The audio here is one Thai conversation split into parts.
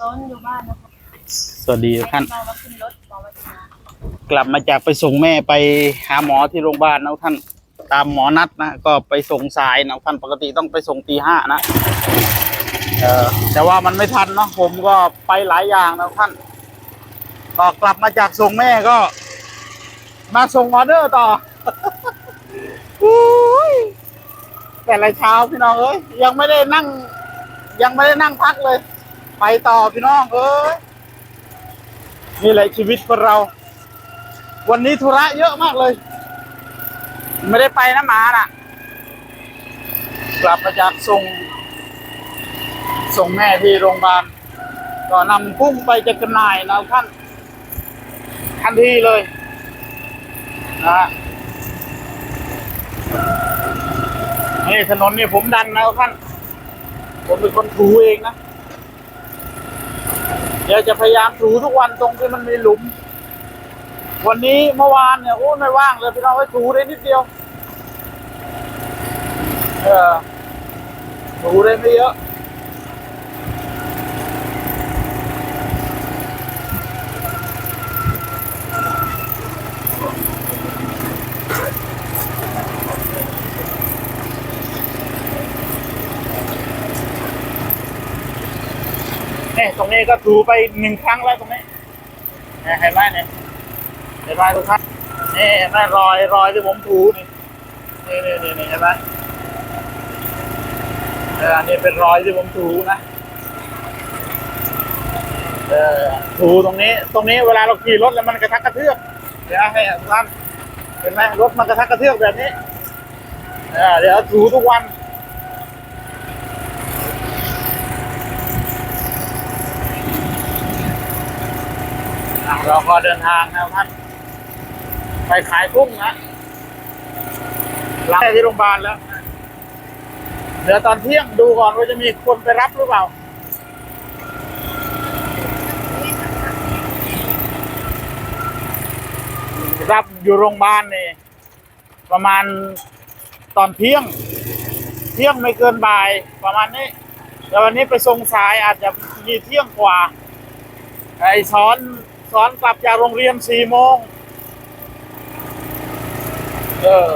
ต้นอยู่บ้านนะคะสวัสดีทุกท่านเรามาขึ้นรถบอกว่าจะมากลับมาจากไปส่งแม่ไปหาหมอที่โรงพยาบาลนะทุกท่านตามหมอนัดนะก็ไปส่งสายนะทุกท่านปกติต้องไปส่งตีห้านะเออแต่ว่ามันไม่ทันเนาะผมก็ไปหลายอย่างนะทุกท่านก็กลับมาจากส่งแม่ก็ มาส่งออเดอร์ต่อ อุ้ยแต่ละเช้าพี่น้องเอ้ยยังไม่ได้นั่ง ยังไม่ได้นั่งพักเลย ไปต่อพี่น้องเอ้ยนี่แหละชีวิตคนเรา วันนี้ธุระเยอะมากเลย ไม่ได้ไปนะหมาน่ะ กลับมาจากส่ง ส่งแม่ที่โรงพยาบาลก็นำกุ้งไปจะกระหน่ายนะท่านทันทีเลยนะฮะนี่ถนนนี่ผมดันนะท่าน ผมเป็นคนถูเองนะ เดี๋ยวจะพยายามถูทุกวันตรงที่มันมีหลุม วันนี้เมื่อวานเนี่ยโอ้ไม่ว่างเลยพี่น้องไว้ถูได้นิดเดียว เออถูได้ไม่เยอะ ตรงนี้ก็ถูไปหนึ่งครั้งแล้วตรงนี้เนี่เห็นไหมเนี่ยเห็นไหมทุกท่านนี่เห็นไหมรอยรอยที่ผมถูนี่นี่นี่นี่นี่เห็นไหมเอออันนี้เป็นรอยที่ผมถูนะเออถูตรงนี้ ตรงนี้เวลาเราขี่รถแล้วมันกระทักกระเทือกเดี๋ยวให้ทุกท่านเห็นไหมรถมันกระทักกระเทือกแบบนี้เออเดี๋ยวถูทุกวัน เราก็เดินทางนะครับท่านไปขายกุ้งนะหลังที่โรงพยาบาลแล้วเดี๋ยวตอนเที่ยงดูก่อนว่าจะมีคนไปรับหรือเปล่ารับอยู่โรงพยาบาลนี่ประมาณตอนเที่ยง เที่ยงไม่เกินบ่ายประมาณนี้แต่วันนี้ไปส่งสายอาจจะมีเที่ยงกว่าไอ้อน สอนกลับจากโรงเรียนสี่โมงเออ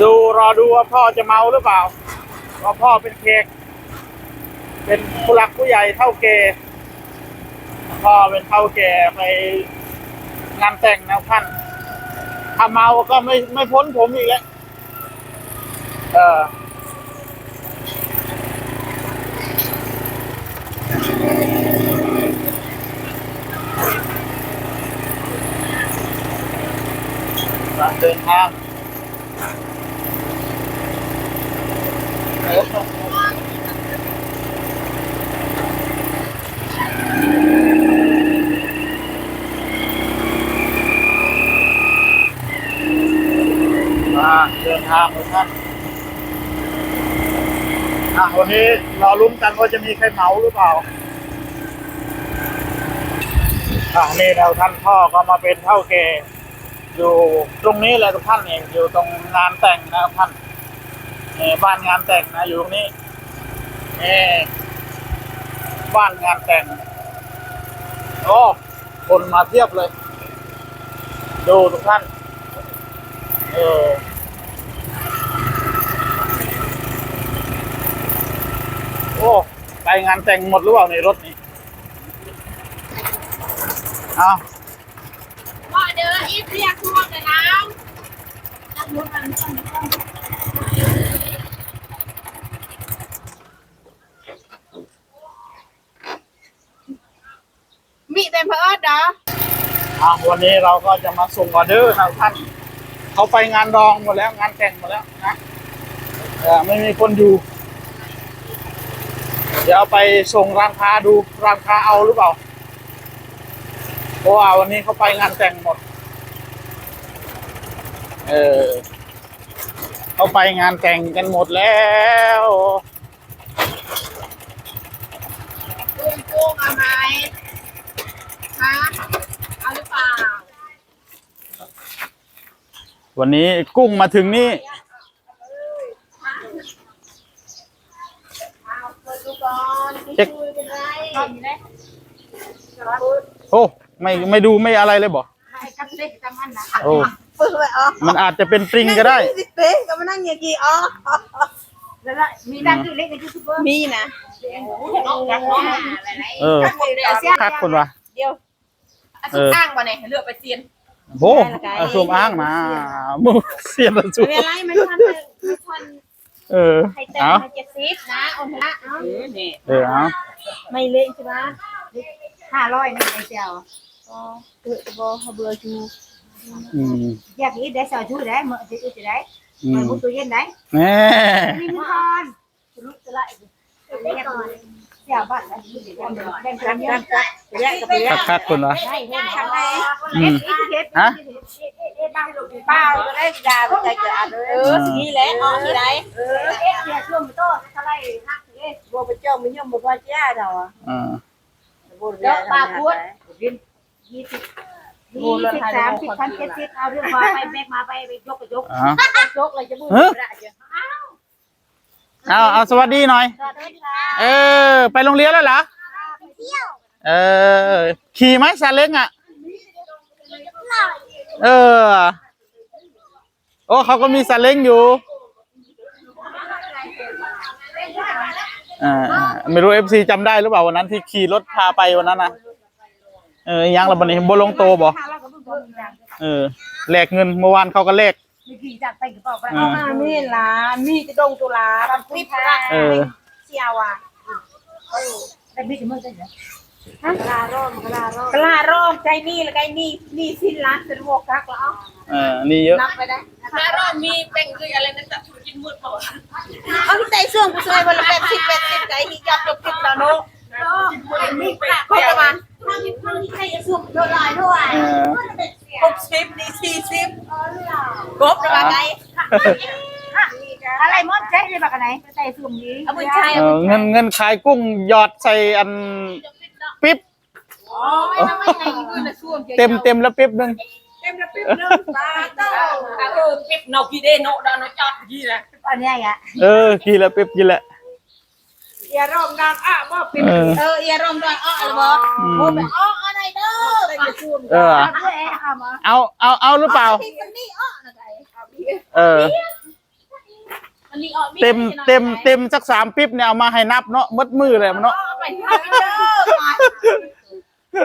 ดูรอดูว่าพ่อจะเมาหรือเปล่าว่าพ่อเป็นเคกเป็นผู้หลักผู้ใหญ่เท่าแก่พ่อเป็นเท่าแก่ไปงานแต่งนะท่านถ้าเมาก็ไม่ไม่พ้นผมอีกแล้วเออ การเดินทางมาเดินทางของท่าน อะวันนี้รอลุ้นกันว่าจะมีใครเหมาหรือเปล่าอะนี่เราท่านพ่อก็มาเป็นเท่าแก่อยู่ตรงนี้แหละทุกท่านเองอยู่ตรงงานแต่งนะครับท่านนี่บ้านงานแต่งนะอยู่ตรงนี้นี่บ้านงานแต่งโอ้คนมาเทียบเลย ดูทุกท่านเออโอ้ไป งานแต่งหมดหรือเปล่าในรถนี้เอาว่าเด้ออีเรียกทั่วกันน้ำจังรถมันต้องมีแต่เพื่อนเด้ออะวันนี้เราก็จะมาส่งออเดอร์นะท่านเขาไปงานรองหมดแล้วงานแต่งหมดแล้วนะเออไม่มีคนอยู่ เดี๋ยวเอาไปส่งร้านค้าดูร้านค้าเอาหรือเปล่า เพราะว่าวันนี้เขาไปงานแต่งหมด เออเขาไปงานแต่งกันหมดแล้วกุ้งกุ้งเอาไหมฮะเอาหรือเปล่า วันนี้กุ้งมาถึงนี่ เช็ค เป็ นไรนอนอยู่ไหนโอ้ไม่ไม่ดูไม่อะไรเลยบอกให้กับเล็กจำอันนะโอ้เปิดไว้อ๋อมันอาจจะเป็นปริงก็ได้สิเป๊ะก็มานั่งอย่างกี้อ๋อแล้วก็มีดังคือเล็กในยูทูบเบอร์มีนะน้องอยากน้องอะไรเออคักคนวะเดียวเอออ้างบ่เนี่ยเลือกไปเซียนโอ้เอาสวมอ้างมามูเสียนละสุดไม่เป็นไรมันทันมันทันเออให้แต่เอามาเจ็ดสิบนะเอาเถอะนะเอานี่เออเอา ไม่เละใช่ไหมห้าร้อยนะไอ้เจ้าอ๋อเปิดบ่เบื่อจูอืมอยากอีได้สาวชูได้เมื่อจะจะได้อืเมื่อมมุตัวเย็นได้แน่มีมือทอนลุกจะละเรียกก่อนเสียบ้านแล้วเดี๋ยวแบ่งกันกันกันไปแยกกับไปแยคักกคักคนวะได้เห็นทางไหนอืมฮะบ้านลูกเปล่าก็ได้ดาบ่ใจเกิดอันเออสินี่แหละอ๋อสิได้เออเอ๊ะเสียช่วงโตเท่าไรฮักเอ๊ะ บ่ไปเจ้ามันย่อมบ่พอจ้าดอกอ่าบ่เดี๋ยวปากพูดยี่สิบยี่สิบสามสิบพันเจ็ดสิบเอาเรื่องมาไปแบกมาไปไปยกไปยกเอายกเลยจะมือเอาเอาสวัสดีหน่อยสวัสดีค่ะเออ ไปโรงเรียนแล้วเหรอไปเที่ยวเออ ขี่ไหมซาเล้งอะ เออ โอ้เขาก็มีซาเล้งอยู่ อ่าไม่รู้เอฟซีจำได้หรือเปล่าวันนั้นที่ขี่รถพาไปวันนั้นนะเออยังระบันนี้บลงโตบ่ข้าวเราก็เพิ่งกินกันเออแลกเงินเมื่อวานเขาก็แลกมีกี่จากไปกระเป๋าไปเอามามีล่ะมีจะดงตุลาตอนปิดละเออเสียวอะแต่มีจะมือได้เหรอ กลาร่อมกลาร่อมกลาร่อมใจนี่แล้วไงนี่นี่สิ้นล้านเป็นหกกักแล้วเออนี่เยอะนับไปได้ถ้ารอบมีเป็นคืออะไรนั่นแต่ธุรกิจมืดเปล่าเอาที่ใจส่วงกูช่วยวันละแปดสิบแปดสิบใจที่ยอดจบติดแล้วเนาะมีปลาคประมาณถ้ามีคนที่ใครจะสุ่มโดนลอยด้วยเออหกสิบนี่สี่สิบกบระบาดไงอะไรมดใช้ได้แบบไหนใส่สุ่มนี้เอาบุญชัยเออเงินเงินขายกุ้งหยอดใส่อัน ปิ๊บอ๋อไม่ไม่ในมือนะสุ่มเต็มเต็มแล้วปิ๊บหนึงเต็มระปิ๊บเริ่มตาเต้าเออเก็บนกกี่เดนกดอนจอดยี่นะตอนนี้อะเออกี่แล้วปิ๊บกี่แล้วเอียร่อมดังอะบ่ปิ๊บเออเออเอียร่อมดังอะหรือบ่อืมบ่แบบอ๋ออะไรเด้อไปจะชวนเออเพื่อเอามาเอาเอาเอาหรือเปล่าที่คนนี้อ่ะนะไงเอออันนี้ออกเต็มเต็มเต็มสักสามปิ๊บเนี่ยเอามาให้นับเนาะมัดมือเลยมันเนาะไปทำเด้อ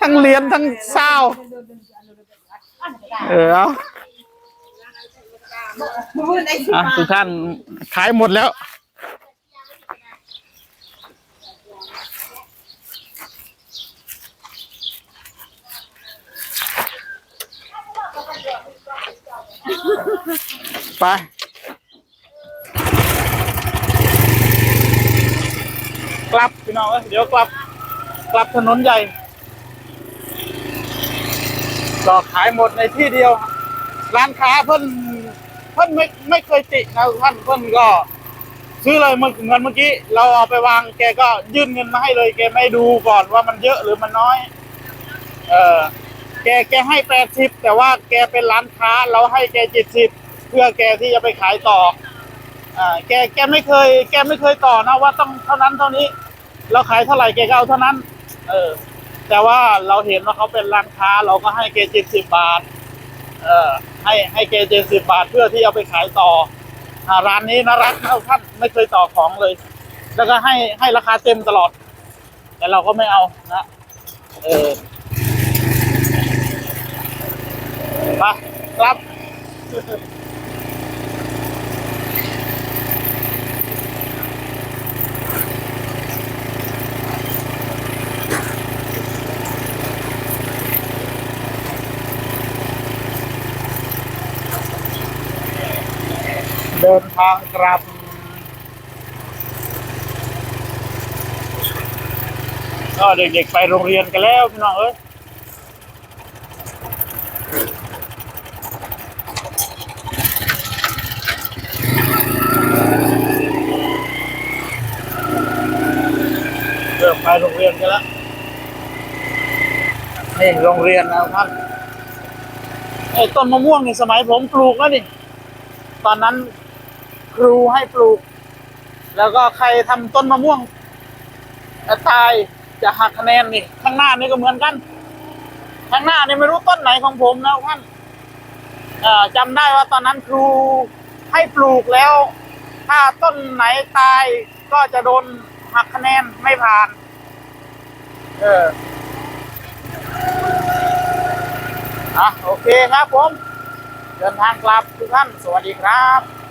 ทั้งเรียนทั้งเศร้าเออเอามือในอะทุกท่านขายหมดแล้ว ไป กลับพี่น้องเอ้ยเดี๋ยวกลับ กลับถนนใหญ่ก็ขายหมดในที่เดียว ร้านค้าเพิ่นเพิ่นไม่ไม่เคยตินะท่านเพิ่นก็ ซื้อเลยเมื่อเงินเมื่อกี้ เราเอาไปวางแกก็ยื่นเงินมาให้เลย แกไม่ดูก่อนว่ามันเยอะหรือมันน้อย เออแกแกให้แปดสิบแต่ว่าแกเป็นร้านค้าเราให้แกเจ็ดสิบเพื่อแกที่จะไปขายต่ออ่าแกแกไม่เคย แกไม่เคยต่อนะว่าต้องเท่านั้นเท่านี้ เราขายเท่าไหร่แกก็เอาเท่านั้น เออ แต่ว่าเราเห็นว่าเขาเป็นร้านค้า เราก็ให้แกเจ็ดสิบบาท เออ ให้ให้แกเจ็ดสิบบาทเพื่อที่เอาไปขายต่ออ่าร้านนี้นะรักนะท่านไม่เคยต่อของเลย แล้วก็ให้ให้ราคาเต็มตลอด แต่เราก็ไม่เอานะเออไปครับ ดินทางกลับก็เด็กๆไปโรงเรียนกันแล้วพี่น้องเอ้ยเริ่มไปโรงเรียนกันแล้วนี่โรงเรียนนะครับท่านไอ้ต้นมะม่วงนี่สมัยผมปลูกแล้วนี่ตอนนั้น ครูให้ปลูก แล้วก็ใครทำต้นมะม่วงตายจะหักคะแนนนี่ข้างหน้านี่ก็เหมือนกันข้างหน้านี่ไม่รู้ต้นไหนของผมนะท่านเอ่อจำได้ว่าตอนนั้นครูให้ปลูกแล้ว ถ้าต้นไหนตายก็จะโดนหักคะแนนไม่ผ่าน เอออะโอเคครับผม เดินทางกลับทุกท่าน สวัสดีครับ